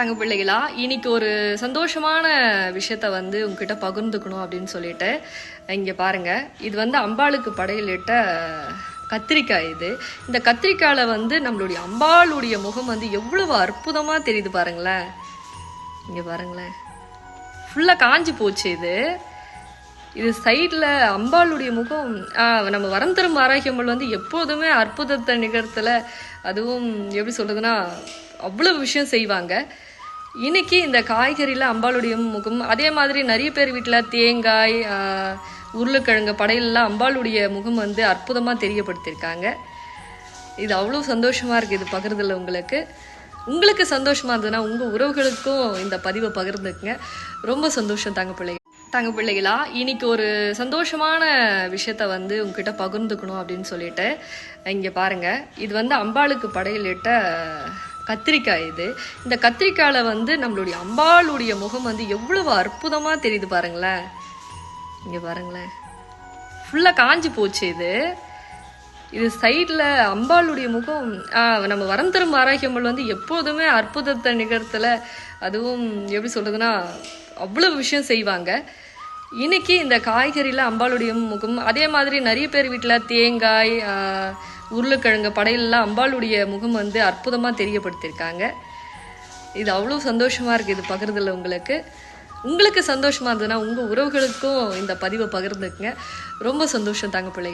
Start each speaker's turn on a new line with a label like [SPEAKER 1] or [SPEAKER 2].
[SPEAKER 1] தங்க பிள்ளைகளா? இன்னைக்கு ஒரு சந்தோஷமான விஷயத்த வந்து உங்ககிட்ட பகிர்ந்துக்கணும் அப்படின்னு சொல்லிட்டு இங்கே பாருங்க. இது வந்து அம்பாளுக்கு படையலிட்ட கத்திரிக்காய் இது. இந்த கத்திரிக்காயில் வந்து நம்மளுடைய அம்பாளுடைய முகம் வந்து எவ்வளவு அற்புதமாக தெரியுது பாருங்களேன். இங்கே பாருங்களேன். ஃபுல்லாக காஞ்சி போச்சு இது. இது சைடில் அம்பாளுடைய முகம் நம்ம வரம் தரும் ஆரோக்கியங்கள் வந்து எப்போதுமே அற்புதத்தை நிகழ்த்தல. அதுவும் எப்படி சொல்கிறதுனா அவ்வளவு விஷயம் செய்வாங்க. இன்னைக்கு இந்த காய்கறியில் அம்பாளுடைய முகம் அதே மாதிரி நிறைய பேர் வீட்டில் தேங்காய் உருளைக்கிழங்கு படையிலெல்லாம் அம்பாளுடைய முகம் வந்து அற்புதமாக தெரியப்படுத்தியிருக்காங்க. இது அவ்வளோ சந்தோஷமாக இருக்குது இது பகிர்றதுல உங்களுக்கு. உங்களுக்கு சந்தோஷமாக இருந்ததுன்னா உங்கள் உறவுகளுக்கும் இந்த பதிவை பகிர்ந்துக்குங்க. ரொம்ப சந்தோஷம் தாங்க பிள்ளைகள் தாங்க பிள்ளைகளா. இன்னைக்கு ஒரு சந்தோஷமான விஷயத்த வந்து உங்ககிட்ட பகிர்ந்துக்கணும் அப்படின்னு சொல்லிட்டு இங்கே பாருங்கள் இது வந்து அம்பாளுக்கு படையிலிட்ட கத்திரிக்காய் இது. இந்த கத்திரிக்காயில் வந்து நம்மளுடைய அம்பாளுடைய முகம் வந்து எவ்வளவு அற்புதமாக தெரியுது பாருங்களேன். இங்கே பாருங்களேன். ஃபுல்லாக காஞ்சி போச்சு இது. இது சைடில் அம்பாளுடைய முகம் நம்ம வரம் தரும் ஆரோக்கியங்கள் வந்து எப்போதுமே அற்புதத்தை நிகழ்த்தல. அதுவும் எப்படி சொல்கிறதுன்னா அவ்வளோ விஷயம் செய்வாங்க. இன்னைக்கு இந்த காய்கறியில் அம்பாளுடைய முகம் அதே மாதிரி நிறைய பேர் வீட்டில் தேங்காய் உருளைக்கிழங்கு படையிலெல்லாம் அம்பாளுடைய முகம் வந்து அற்புதமாக தெரியப்படுத்தியிருக்காங்க. இது அவ்வளோ சந்தோஷமாக இருக்குது இது பகிர்றதுல உங்களுக்கு. உங்களுக்கு சந்தோஷமாக இருந்ததுன்னா உங்கள் உறவுகளுக்கும் இந்த பதிவை பகிர்ந்துக்குங்க. ரொம்ப சந்தோஷம் தாங்க பிள்ளை